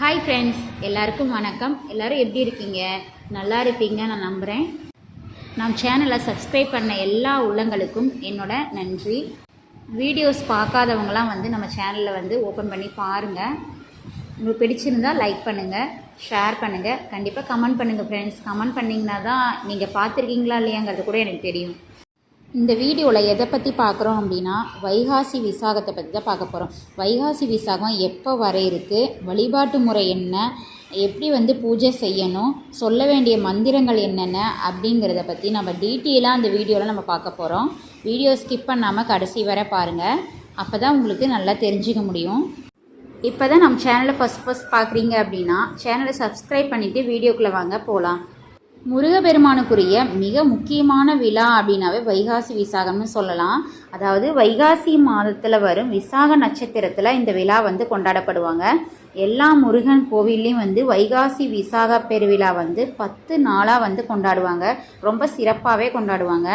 Hi friends எல்லாருக்கும் வணக்கம். எல்லாரும் எப்படி இருக்கீங்க? நல்லா இருப்பீங்க நான் நம்புகிறேன் நம் சேனலை சப்ஸ்கிரைப் பண்ண எல்லா உள்ளங்களுக்கும் என்னோட நன்றி. வீடியோஸ் பார்க்காதவங்களாம் வந்து நம்ம சேனலில் வந்து ஓப்பன் பண்ணி பாருங்கள் உங்களுக்கு பிடிச்சிருந்தா லைக் பண்ணுங்கள் ஷேர் பண்ணுங்கள் கண்டிப்பாக கமெண்ட் பண்ணுங்கள் ஃப்ரெண்ட்ஸ் கமெண்ட் பண்ணிங்கன்னா தான் நீங்கள் பார்த்துருக்கீங்களா இல்லையாங்கிறது கூட எனக்கு தெரியும். இந்த வீடியோவில் எதை பற்றி பார்க்குறோம் அப்படின்னா வைகாசி விசாகத்தை பற்றி தான் பார்க்க போகிறோம் வைகாசி விசாகம் எப்போ வர இருக்குது வழிபாட்டு முறை என்ன எப்படி வந்து பூஜை செய்யணும் சொல்ல வேண்டிய மந்திரங்கள் என்னென்ன அப்படிங்கிறத பற்றி நம்ம டீட்டெயிலாக அந்த வீடியோவில் நம்ம பார்க்க போகிறோம் வீடியோ ஸ்கிப் பண்ணாமல் கடைசி வரை பாருங்கள் அப்போ தான் உங்களுக்கு நல்லா தெரிஞ்சுக்க முடியும். இப்போ தான் நம்ம சேனலை ஃபஸ்ட் ஃபஸ்ட் பார்க்குறீங்க அப்படின்னா சேனலை சப்ஸ்கிரைப் பண்ணிவிட்டு வீடியோக்குள்ளே வாங்க போகலாம் முருகப்பெருமானுக்குரிய மிக முக்கியமான விழா அப்படின்னாவே வைகாசி விசாகம்னு சொல்லலாம். அதாவது வைகாசி மாதத்தில் வரும் விசாக நட்சத்திரத்தில் இந்த விழா வந்து கொண்டாடப்படுவாங்க. எல்லா முருகன் கோவில்லையும் வந்து வைகாசி விசாக பெருவிழா வந்து பத்து நாளாக வந்து கொண்டாடுவாங்க. ரொம்ப சிறப்பாகவே கொண்டாடுவாங்க.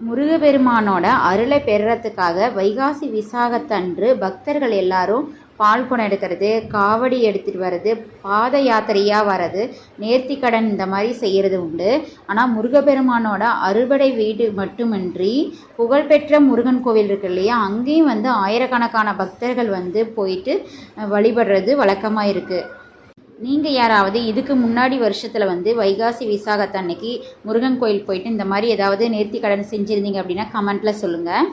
முருகப்பெருமானோட அருளை பெறுறதுக்காக வைகாசி விசாகத்தன்று பக்தர்கள் எல்லாரும் பால் குடம் எடுக்கிறது காவடி எடுத்துகிட்டு வர்றது பாத யாத்திரையாக வர்றது நேர்த்திக்கடன் இந்த மாதிரி செய்கிறது உண்டு. ஆனால் முருகப்பெருமானோட அறுபடை வீடு மட்டுமின்றி புகழ்பெற்ற முருகன் கோவில் இருக்கு இல்லையா அங்கேயும் வந்து ஆயிரக்கணக்கான பக்தர்கள் வந்து போயிட்டு வழிபடுறது வழக்கமாக இருக்குது நீங்கள் யாராவது இதுக்கு முன்னாடி வருஷத்தில் வந்து வைகாசி விசாகத்தன்னைக்கு முருகன் கோயில் போயிட்டு இந்த மாதிரி ஏதாவது நேர்த்தி கடன் செஞ்சுருந்தீங்க அப்படின்னா கமெண்ட்டில் சொல்லுங்கள்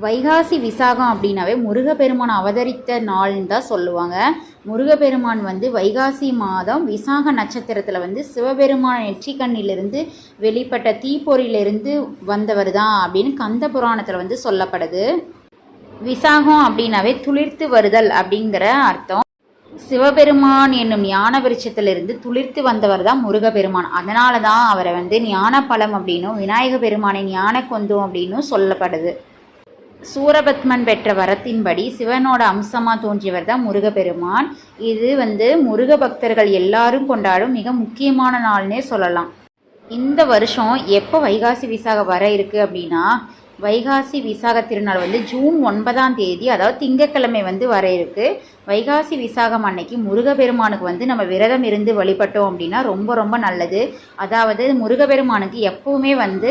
வைகாசி விசாகம் அப்படின்னாவே முருகப்பெருமான் அவதரித்த நாள்னு தான் சொல்லுவாங்க. முருகப்பெருமான் வந்து வைகாசி மாதம் விசாக நட்சத்திரத்தில் வந்து சிவபெருமான் நெற்றிக்கண்ணிலிருந்து வெளிப்பட்ட தீப்பொறியிலிருந்து வந்தவர் தான் அப்படின்னு கந்த புராணத்தில் வந்து சொல்லப்படுது. விசாகம் அப்படின்னாவே துளிர்த்து வருதல் அப்படிங்கிற அர்த்தம். சிவபெருமான் என்னும் ஞான விருட்சத்திலிருந்து துளிர்த்து வந்தவர் தான் முருகப்பெருமான். அதனால தான் அவரை வந்து ஞான பழம் அப்படின்னும் விநாயக பெருமானை ஞான கொந்தம் அப்படின்னும் சொல்லப்படுது. சூரபத்மன் பெற்ற வரத்தின்படி சிவனோட அம்சமாக தோன்றியவர் தான் முருகப்பெருமான். இது வந்து முருக பக்தர்கள் எல்லாரும் கொண்டாடும் மிக முக்கியமான நாள்னே சொல்லலாம். இந்த வருஷம் எப்போ வைகாசி விசாக வர இருக்குது அப்படின்னா வைகாசி விசாக திருநாள் வந்து ஜூன் ஒன்பதாம் தேதி அதாவது திங்கட்கிழமை வந்து வர இருக்கு. வைகாசி விசாகம் அன்னைக்கு முருகப்பெருமானுக்கு வந்து நம்ம விரதம் இருந்து வழிபட்டோம் அப்படின்னா ரொம்ப ரொம்ப நல்லது. அதாவது முருகப்பெருமானுக்கு எப்பவுமே வந்து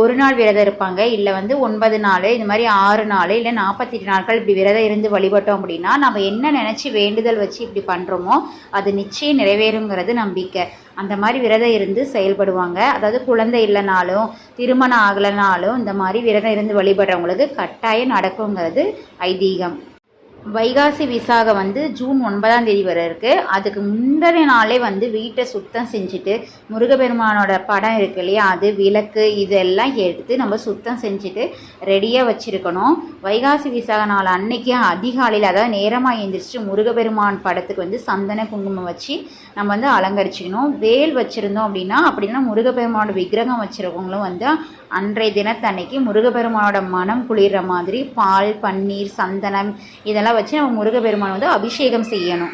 ஒரு நாள் விரதம் இருப்பாங்க. இல்லை வந்து ஒன்பது நாள் இந்த மாதிரி ஆறு நாள் இல்லை நாற்பத்தெட்டு நாட்கள் இப்படி விரதம் இருந்து வழிபட்டோம் அப்படின்னா நம்ம என்ன நினச்சி வேண்டுதல் வச்சு இப்படி பண்ணுறோமோ அது நிச்சயம் நிறைவேறுங்கிறது நம்பிக்கை. அந்த மாதிரி விரதம் இருந்து செயல்படுவாங்க. அதாவது குழந்தை இல்லைனாலும் திருமணம் ஆகலைனாலும் இந்த மாதிரி விரதம் இருந்து வழிபடுறவங்களுக்கு கட்டாயம் நடக்குங்கிறது ஐதீகம். வைகாசி விசாகம் வந்து ஜூன் ஒன்பதாம் தேதி வரை இருக்குது அதுக்கு முந்தின நாளே வந்து வீட்டை சுத்தம் செஞ்சுட்டு முருகப்பெருமானோட படம் இருக்கு இல்லையா? அது விளக்கு இதெல்லாம் எடுத்து நம்ம சுத்தம் செஞ்சுட்டு ரெடியாக வச்சுருக்கணும். வைகாசி விசாக நாள் அன்னைக்கு அதிகாலையில் அதாவது நேரமாக எழுந்திரிச்சிட்டு முருகப்பெருமான் படத்துக்கு வந்து சந்தன குங்குமம் வச்சு நம்ம வந்து அலங்கரிச்சிக்கணும். வேல் வச்சுருந்தோம் அப்படின்னா அப்படின்னா முருகப்பெருமானோட விக்கிரகம் வச்சுருக்கவங்களும் வந்து அன்றைய தினத்தன்னைக்கு முருகப்பெருமானோட மனம் குளிர்ற மாதிரி பால் பன்னீர் சந்தனம் இதெல்லாம் வச்சு நம்ம முருகப்பெருமான் வந்து அபிஷேகம் செய்யணும்.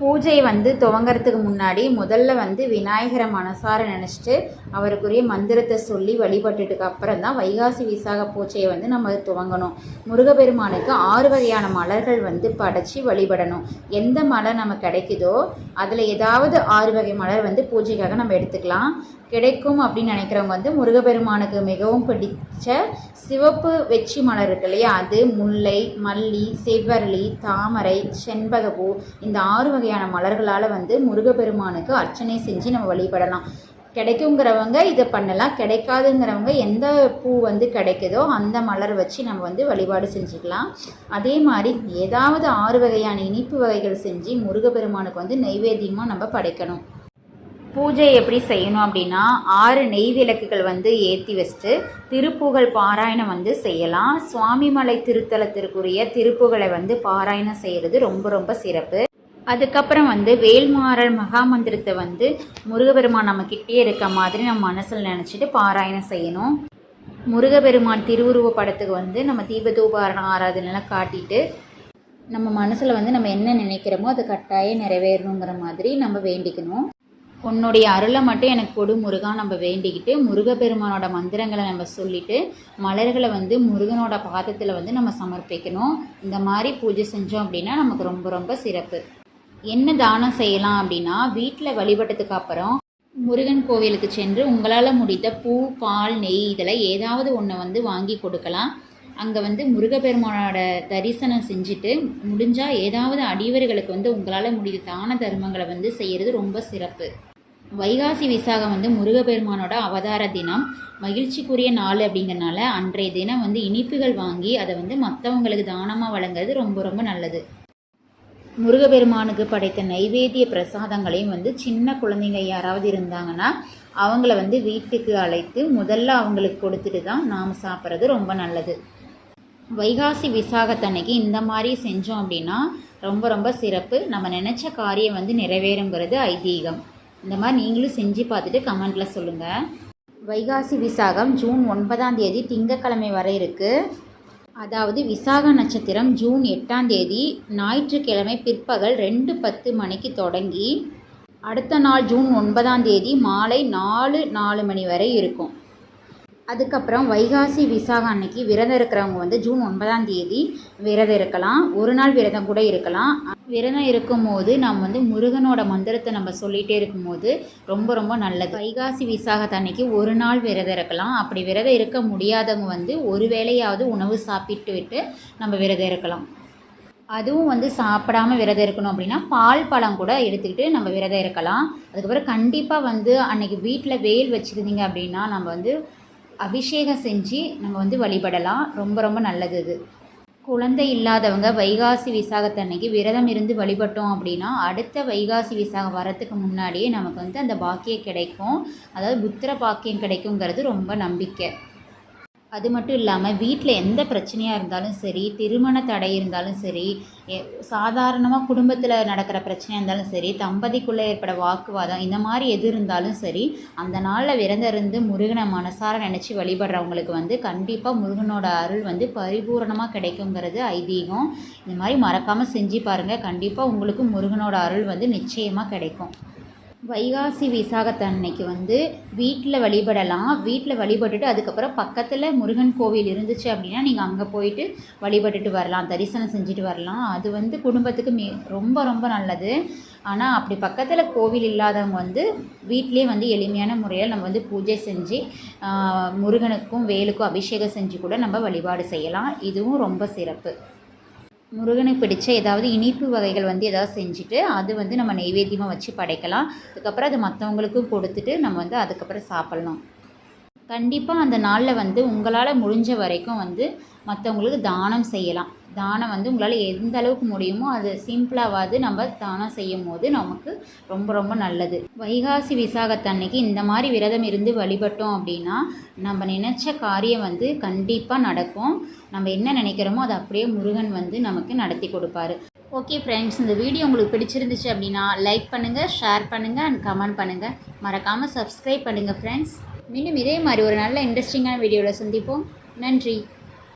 பூஜை வந்து துவங்கறதுக்கு முன்னாடி முதல்ல வந்து விநாயகரை மனசார நினச்சிட்டு அவருக்குரிய மந்திரத்தை சொல்லி வழிபட்டுட்டுக்கு அப்புறம் தான் வைகாசி விசாக பூஜையை வந்து நம்ம துவங்கணும். முருகப்பெருமானுக்கு ஆறு வகையான மலர்கள் வந்து படைச்சி வழிபடணும். எந்த மலர் நம்ம கிடைக்குதோ அதில் ஏதாவது ஆறு வகை மலர் வந்து பூஜைக்காக நம்ம எடுத்துக்கலாம். கிடைக்கும் அப்படின்னு நினைக்கிறவங்க வந்து முருகப்பெருமானுக்கு மிகவும் பிடிச்ச சிவப்பு வெச்சி மலர் இருக்கு இல்லையா? அது முல்லை மல்லி செவ்வரளி தாமரை செண்பகப்பூ இந்த ஆறு வகை வகையான மலர்களால் வந்து முருகப்பெருமானுக்கு அர்ச்சனை செஞ்சு நம்ம வழிபடலாம். கிடைக்குங்கிறவங்க இதை பண்ணலாம். கிடைக்காதுங்கிறவங்க எந்த பூ வந்து கிடைக்குதோ அந்த மலர் வச்சு நம்ம வந்து வழிபாடு செஞ்சுக்கலாம். அதே மாதிரி ஏதாவது ஆறு வகையான இனிப்பு வகைகள் செஞ்சு முருகப்பெருமானுக்கு வந்து நைவேத்தியமாக நம்ம படைக்கணும். பூஜை எப்படி செய்யணும் அப்படின்னா ஆறு நெய் விளக்குகள் வந்து ஏற்றி வச்சுட்டு திருப்புகழ் பாராயணம் வந்து செய்யலாம். சுவாமிமலை திருத்தலத்திற்குரிய திருப்புகளை வந்து பாராயணம் செய்கிறது ரொம்ப ரொம்ப சிறப்பு. அதுக்கப்புறம் வந்து வேல்மாறல் மகாமந்திரத்தை வந்து முருகப்பெருமான் நம்ம கிட்டே இருக்க மாதிரி நம்ம மனசில் நினச்சிட்டு பாராயணம் செய்யணும். முருகப்பெருமான் திருவுருவ படத்துக்கு வந்து நம்ம தீபதூபாரண ஆராதனைலாம் காட்டிட்டு நம்ம மனசில் வந்து நம்ம என்ன நினைக்கிறோமோ அது கட்டாயம் நிறைவேறணுங்கிற மாதிரி நம்ம வேண்டிக்கணும். உன்னுடைய அருளை மட்டும் எனக்கு கொடு முருகா நம்ம வேண்டிக்கிட்டு முருகப்பெருமானோட மந்திரங்களை நம்ம சொல்லிட்டு மலர்களை வந்து முருகனோட பாதத்தில் வந்து நம்ம சமர்ப்பிக்கணும். இந்த மாதிரி பூஜை செஞ்சோம் அப்படின்னா நமக்கு ரொம்ப ரொம்ப சிறப்பு. என்ன தானம் செய்யலாம் அப்படின்னா வீட்டில் வழிபட்டதுக்கு அப்புறம் முருகன் கோவிலுக்கு சென்று உங்களால் முடிந்த பூ பால் நெய் இதில் ஏதாவது ஒன்று வந்து வாங்கி கொடுக்கலாம். அங்கே வந்து முருகப்பெருமானோட தரிசனம் செஞ்சுட்டு முடிஞ்சால் ஏதாவது அடியவர்களுக்கு வந்து உங்களால் முடிந்த தான தர்மங்களை வந்து செய்கிறது ரொம்ப சிறப்பு. வைகாசி விசாகம் வந்து முருகப்பெருமானோட அவதார தினம். மகிழ்ச்சிக்குரிய நாள் அப்படிங்கறனால அன்றைய தினம் வந்து இனிப்புகள் வாங்கி அதை வந்து மற்றவங்களுக்கு தானமாக வழங்குறது ரொம்ப ரொம்ப நல்லது. முருகப்பெருமானுக்கு படைத்த நைவேத்திய பிரசாதங்களையும் வந்து சின்ன குழந்தைங்க யாராவது இருந்தாங்கன்னா அவங்கள வந்து வீட்டுக்கு அழைத்து முதல்ல அவங்களுக்கு கொடுத்துட்டு தான் நாம் சாப்பிட்றது ரொம்ப நல்லது. வைகாசி விசாகத்தன்னைக்கு இந்த மாதிரி செஞ்சோம் அப்படின்னா ரொம்ப ரொம்ப சிறப்பு. நம்ம நினச்ச காரியம் வந்து நிறைவேறுங்கிறது ஐதீகம். இந்த மாதிரி நீங்களும் செஞ்சு பார்த்துட்டு கமெண்ட்டில் சொல்லுங்கள் வைகாசி விசாகம் ஜூன் ஒன்பதாம் தேதி திங்கட்கிழமை வரை இருக்குது அதாவது விசாக நட்சத்திரம் ஜூன் எட்டாம் தேதி ஞாயிற்றுக்கிழமை பிற்பகல் ரெண்டு பத்து மணிக்கு தொடங்கி அடுத்த நாள் ஜூன் ஒன்பதாம் தேதி மாலை நாலு நாலு மணி வரை இருக்கும். அதுக்கப்புறம் வைகாசி விசாகம் அன்னைக்கு விரதம் இருக்கிறவங்க வந்து ஜூன் ஒன்பதாம் தேதி விரதம் இருக்கலாம். ஒரு நாள் விரதம் கூட இருக்கலாம். விரதம் இருக்கும்போது நம்ம வந்து முருகனோட மந்திரத்தை நம்ம சொல்லிகிட்டே இருக்கும்போது ரொம்ப ரொம்ப நல்லது. வைகாசி விசாகத்து அன்னைக்கு ஒரு நாள் விரதம் இருக்கலாம். அப்படி விரதம் இருக்க முடியாதவங்க வந்து ஒரு வேளையாவது உணவு சாப்பிட்டு விட்டு நம்ம விரதம் இருக்கலாம். அதுவும் வந்து சாப்பிடாம விரதம் இருக்கணும் அப்படின்னா பால் பழம் கூட எடுத்துக்கிட்டு நம்ம விரதம் இருக்கலாம். அதுக்கப்புறம் கண்டிப்பாக வந்து அன்னைக்கு வீட்டில் வேல் வச்சுருந்தீங்க அப்படின்னா நம்ம வந்து அபிஷேகம் செஞ்சு நம்ம வந்து வழிபடலாம். ரொம்ப ரொம்ப நல்லது இது. குழந்தை இல்லாதவங்க வைகாசி விசாகத்தன்னைக்கு விரதம் இருந்து வழிபட்டோம் அப்படின்னா அடுத்த வைகாசி விசாகம் வரத்துக்கு முன்னாடியே நமக்கு வந்து அந்த பாக்கியம் கிடைக்கும். அதாவது புத்திர பாக்கியம் கிடைக்குங்கிறது ரொம்ப நம்பிக்கை. அது மட்டும் இல்லாமல் வீட்டில் எந்த பிரச்சனையாக இருந்தாலும் சரி திருமண தடை இருந்தாலும் சரி சாதாரணமாக குடும்பத்தில் நடக்கிற பிரச்சனையாக இருந்தாலும் சரி தம்பதிக்குள்ளே ஏற்பட வாக்குவாதம் இந்த மாதிரி எது இருந்தாலும் சரி அந்த நாளில் விரதம் இருந்து முருகனை மனசார நினச்சி வழிபடுறவங்களுக்கு வந்து கண்டிப்பாக முருகனோட அருள் வந்து பரிபூரணமாக கிடைக்குங்கிறது ஐதீகம். இந்த மாதிரி மறக்காமல் செஞ்சு பாருங்கள் கண்டிப்பாக உங்களுக்கு முருகனோட அருள் வந்து நிச்சயமாக கிடைக்கும். வைகாசி விசாகத்தன்னைக்கு வந்து வீட்டில் வழிபடலாம். வீட்டில் வழிபட்டுட்டு அதுக்கப்புறம் பக்கத்தில் முருகன் கோவில் இருந்துச்சு அப்படின்னா நீங்கள் அங்கே போயிட்டு வழிபட்டுட்டு வரலாம். தரிசனம் செஞ்சுட்டு வரலாம். அது வந்து குடும்பத்துக்கு மே ரொம்ப ரொம்ப நல்லது. ஆனால் அப்படி பக்கத்தில் கோவில் இல்லாதவங்க வந்து வீட்டிலே வந்து எளிமையான முறையில் நம்ம வந்து பூஜை செஞ்சு முருகனுக்கும் வேலுக்கும் அபிஷேகம் செஞ்சு கூட நம்ம வழிபாடு செய்யலாம். இதுவும் ரொம்ப சிறப்பு. முருகனுக்கு பிடிச்ச ஏதாவது இனிப்பு வகைகள் வந்து ஏதாவது செஞ்சுட்டு அது வந்து நம்ம நெய்வேத்தியமாக வச்சு படைக்கலாம். அதுக்கப்புறம் அது மற்றவங்களுக்கும் கொடுத்துட்டு நம்ம வந்து அதுக்கப்புறம் சாப்பிட்லாம். கண்டிப்பாக அந்த நாளில் வந்து உங்களால் முடிஞ்ச வரைக்கும் வந்து மற்றவங்களுக்கு தானம் செய்யலாம். தானம் வந்து உங்களால் எந்த அளவுக்கு முடியுமோ அது சிம்பிளாகாது நம்ம தானம் செய்யும் போது நமக்கு ரொம்ப ரொம்ப நல்லது. வைகாசி விசாகத்தன்னைக்கு இந்த மாதிரி விரதம் இருந்து வழிபட்டோம் அப்படின்னா நம்ம நினச்ச காரியம் வந்து கண்டிப்பாக நடக்கும். நம்ம என்ன நினைக்கிறோமோ அதை அப்படியே முருகன் வந்து நமக்கு நடத்தி கொடுப்பாரு. ஓகே ஃப்ரெண்ட்ஸ் இந்த வீடியோ உங்களுக்கு பிடிச்சிருந்துச்சு அப்படின்னா லைக் பண்ணுங்கள் ஷேர் பண்ணுங்கள் அண்ட் கமெண்ட் பண்ணுங்கள் மறக்காமல் சப்ஸ்கிரைப் பண்ணுங்கள் ஃப்ரெண்ட்ஸ் மீண்டும் இதே மாதிரி ஒரு நல்ல இன்ட்ரெஸ்டிங்கான வீடியோவில் சந்திப்போம். நன்றி.